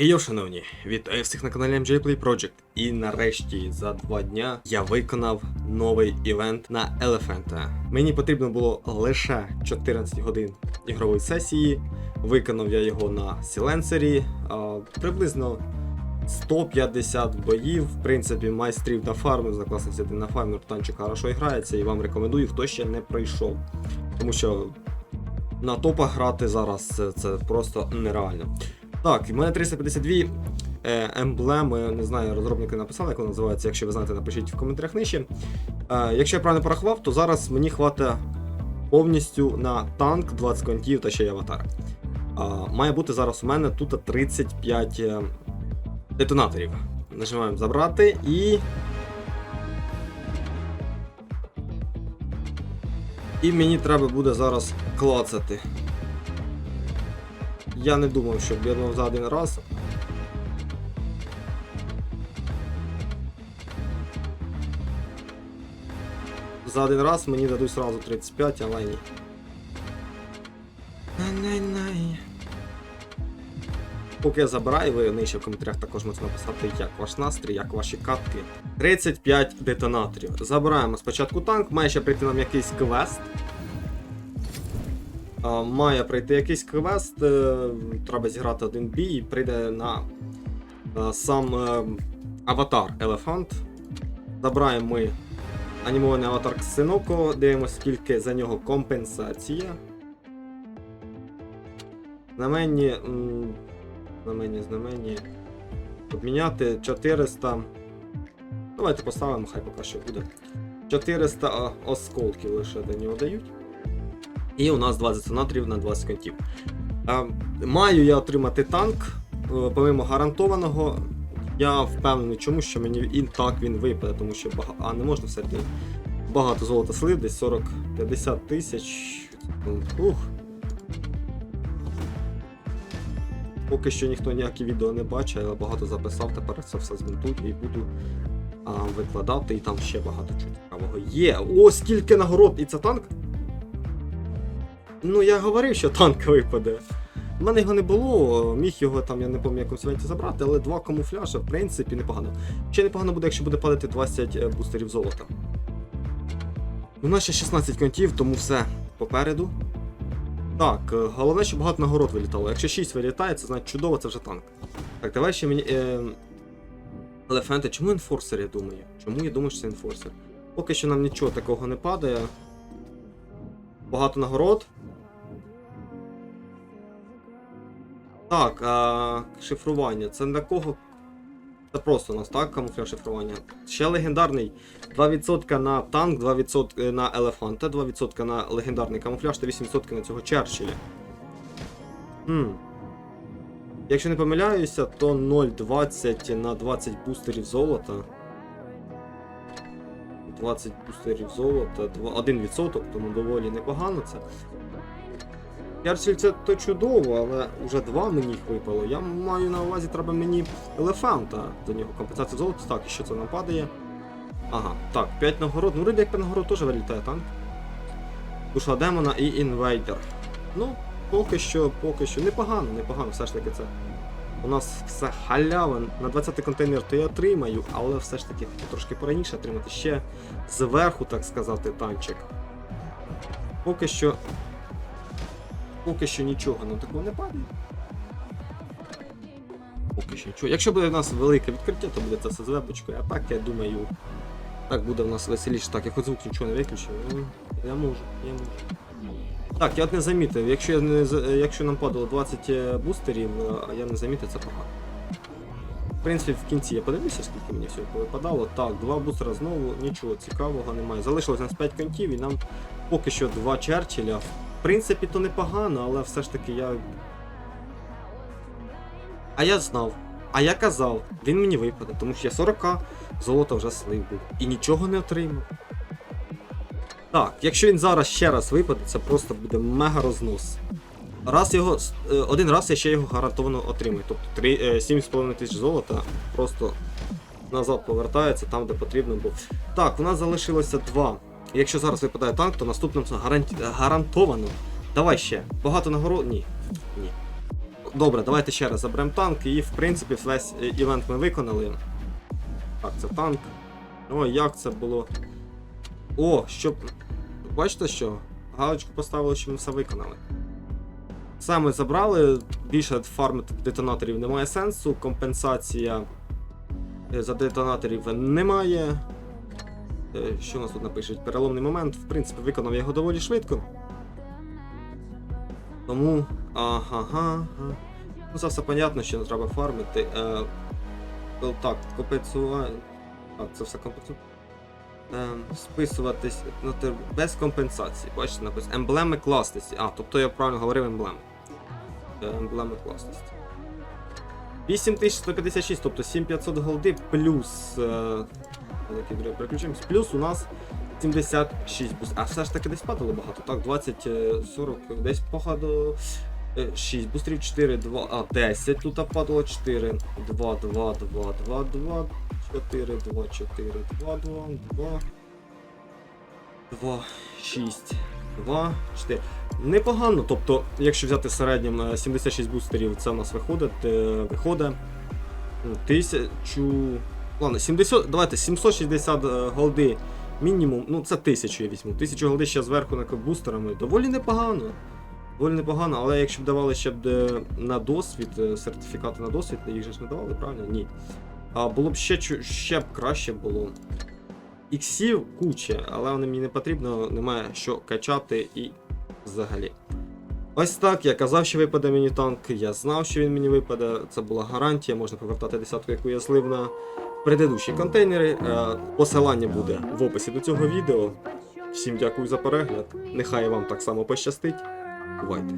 Йо, шановні, вітаю всіх на каналі MJ Play Project. І нарешті за два дня я виконав новий івент на Елефанта. Мені потрібно було лише 14 годин ігрової сесії. Виконав я його на сіленсері. Приблизно 150 боїв. В принципі, майстрів на фарму, закласився на фармер, танчик хорошо грається, і вам рекомендую, хто ще не пройшов. Тому що на топах грати зараз це просто нереально. Так, в мене 352 е, емблеми, не знаю, розробники написали, як вони називаються. Якщо ви знаєте, напишіть в коментарях нижче. Е, якщо я правильно порахував, то зараз мені хватить повністю на танк 20 контів та ще й аватар. Має бути зараз у мене тут 35 е, детонаторів. Нажимаємо забрати і. І мені треба буде зараз клацати. Я не думав, що об'єднав за один раз. За один раз мені дадуть сразу 35, але ні. Най-най-най. Поки я забираю, ви нижче в коментарях також можете написати, як ваш настрій, як ваші катки. 35 детонаторів. Забираємо спочатку танк, має ще прийти нам якийсь квест. Має прийти якийсь квест, е, треба зіграти один бій, і прийде на е, сам е, аватар Елефант. Забираємо ми анімований аватар Ксеноко, дивимося, скільки за нього компенсація. Знамені. м, Знамені, знамені. Обміняти 400. Давайте поставимо, хай поки що буде. 400 осколків лише до нього дають. І у нас 20 сонатрів на 20 контів. Е, маю я отримати танк, е, помимо гарантованого. Я впевнений, чому що мені і так він випаде, тому що бага... а не можна все багато золота слив, десь 40-50 тисяч. Ух. Поки що ніхто ніякі відео не бачить, я багато записав, тепер це все змонтую і буду а, викладати, і там ще багато чого цікавого є. О, скільки нагород! І це танк? Ну, я говорив, що танк випаде. У мене його не було, міг його там, я не пам'ятаю, якомусь івенті забрати, але два камуфляжа, в принципі, непогано. Ще непогано буде, якщо буде падати 20 е, бустерів золота. У нас ще 16 контів, тому все попереду. Так, е, головне, щоб багато нагород вилітало. Якщо 6 вилітає, це значить чудово, це вже танк. Так, давай ще мені. Е... Елефанти, чому інфорсер, я думаю? Чому я думаю, що це інфорсер? Поки що нам нічого такого не падає. Багато нагород. Так, а, шифрування. Це на кого? Це просто у нас, так, камуфляж шифрування. Ще легендарний. 2% на танк, 2% на елефанта, 2% на легендарний камуфляж та 8% на цього Черчилля. Хм. Якщо не помиляюся, то 0,20 на 20 бустерів золота. 20 бустерів золота, 1%, тому доволі непогано це. Ярчель це то чудово, але вже два мені їх випало. Я маю на увазі, треба мені елефанта до нього. Компенсація золота. Так, і що це нам падає? Ага, так, 5 нагород. Ну, вроде як 5 нагород теж вилітає танк. Душа демона і інвейдер. Ну, поки що, поки що. Непогано, непогано, все ж таки це. У нас все халява. На 20-й контейнер то я отримаю, але все ж таки трошки пораніше отримати ще зверху, так сказати, танчик. Поки що. Поки що нічого нам такого не падає. Поки що нічого. Якщо буде в нас велике відкриття, то буде це все з вебочкою, а так я думаю. Так буде в нас веселіше. Так, я хоч звук нічого не виключив. Ну, Я можу, я можу. Так, я не замітив, якщо, я не, якщо нам падало 20 е, бустерів, е, я не замітив, це погано. В принципі, в кінці я подивлюся, скільки мені всього повипадало. Так, два бустера знову, нічого цікавого немає. Залишилось нас 5 контів і нам поки що два Черчилля. В принципі, то непогано, але все ж таки я. А я знав. А я казав, він мені випаде, тому що я 40 золота вже слив був. І нічого не отримав. Так, якщо він зараз ще раз випаде, це просто буде мега рознос. Раз його. е, Один раз я ще його гарантовано отримаю. Тобто три- е, 7,5 тисяч золота просто назад повертається там, де потрібно було. Так, у нас залишилося два. Якщо зараз випадає танк, то наступним гаранті... гарантовано. Давай ще. Багато нагород. Ні. Ні. Добре, давайте ще раз заберемо танк, і в принципі весь е, івент ми виконали. Так, це танк. О, як це було. О, щоб. Бачите що? Галочку поставили, що ми все виконали. Ми забрали, більше фармити детонаторів немає сенсу, компенсація е, за детонаторів немає. Е, Що у нас тут напишуть? Переломний момент, в принципі, виконав його доволі швидко. Тому. Ага. ага. Ну, це все понятно, що не треба фармити. Е, е, так, компенсувати. Так, це все компенсувати. Е, списуватись ну, без компенсації. Бачите, написано. Емблеми класності. А, тобто я правильно говорив емблеми. Е, емблеми класності. 8156, тобто 7500 голди плюс. Е, який плюс у нас 76 буст. А все ж таки десь падало багато. Так, 20, е, 40, десь походу. 6, бустрів 4, 2, а 10, тут падало 4, 2, 2, 2, 2, 2, 4, 2, 4, 2, 2, 2, 2, 6, 2, 4. Непогано, тобто, якщо взяти е, 76 бустерів, це у нас виходить, е, виходить ну, 1000, ладно, 70, давайте 760 е, голди мінімум, ну це 1000 я візьму, 1000 голди ще зверху на бустерами, доволі непогано. Доволі непогано, але якщо б давали ще б е, на досвід, сертифікати на досвід, їх же ж не давали, правильно? Ні. А було б ще, ще б краще було. Іксів куча, але вони мені не потрібно, немає що качати і взагалі. Ось так, я казав, що випаде мені танк, я знав, що він мені випаде. Це була гарантія, можна повертати десятку, яку я слив на предыдущі контейнери. Е, Посилання буде в описі до цього відео. Всім дякую за перегляд. Нехай вам так само пощастить. Бувайте.